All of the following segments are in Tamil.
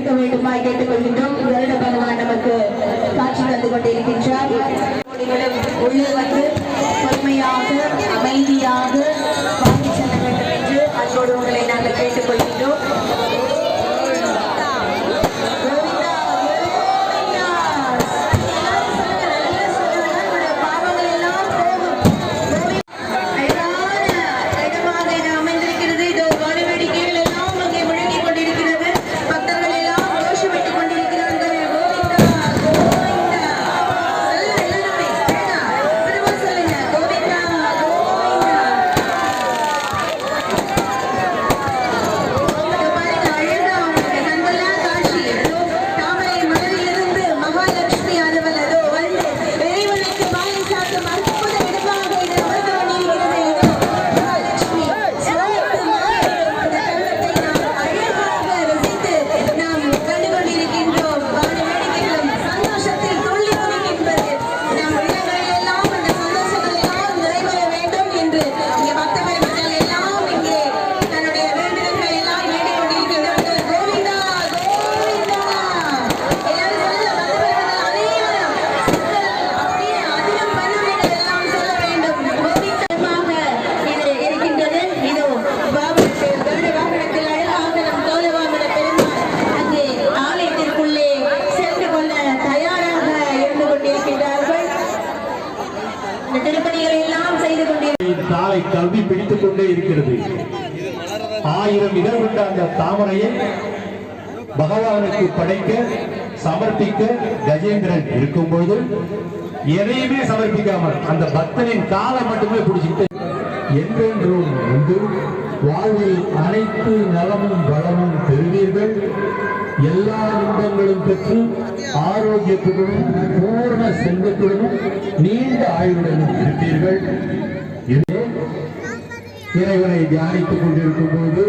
இருக்க வேண்டுமாய் கேட்டுக்கொள்கின்றோம். வருட பகவான் நமக்கு காட்சி தந்து கொண்டிருக்கின்றார். உள்ளே வந்து பொறுமையாக அமைதியாக வாங்கி செல்ல வேண்டும் என்று அன்போடு உங்களை இந்த திருப்பணிகளை எல்லாம் செய்து தாளை கல்வி பிடித்துக் கொண்டே இருக்கிறது. ஆயிரம் இதழ் கொண்ட அந்த தாமரையை பகவானுக்கு படைக்க சமர்ப்பிக்க கஜேந்திரன் இருக்கும்போது எதையுமே சமர்ப்பிக்காமல் அந்த பக்தனின் காலை மட்டுமே பிடிச்சிட்டு என்றென்றும் உண்டு. வாழ்வில் அனைத்து நலமும் வளமும் பெறுவீர்கள். எல்லா இன்பங்களும் பெற்று ஆரோக்கியத்துடனும் பூர்ண செல்வத்துடனும் நீண்ட ஆயுளுடனும் இருப்பீர்கள் இறைவனை தியானித்துக் கொண்டிருக்கும் போது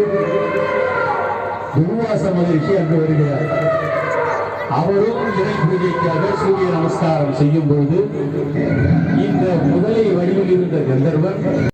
துர்வாச மகிழ்ச்சி அங்கு வருகிறார். அவரும் இறை பூஜைக்காக சூரிய நமஸ்காரம் செய்யும் போது இந்த முதலை வடிவில் இருந்த கந்தர்வன்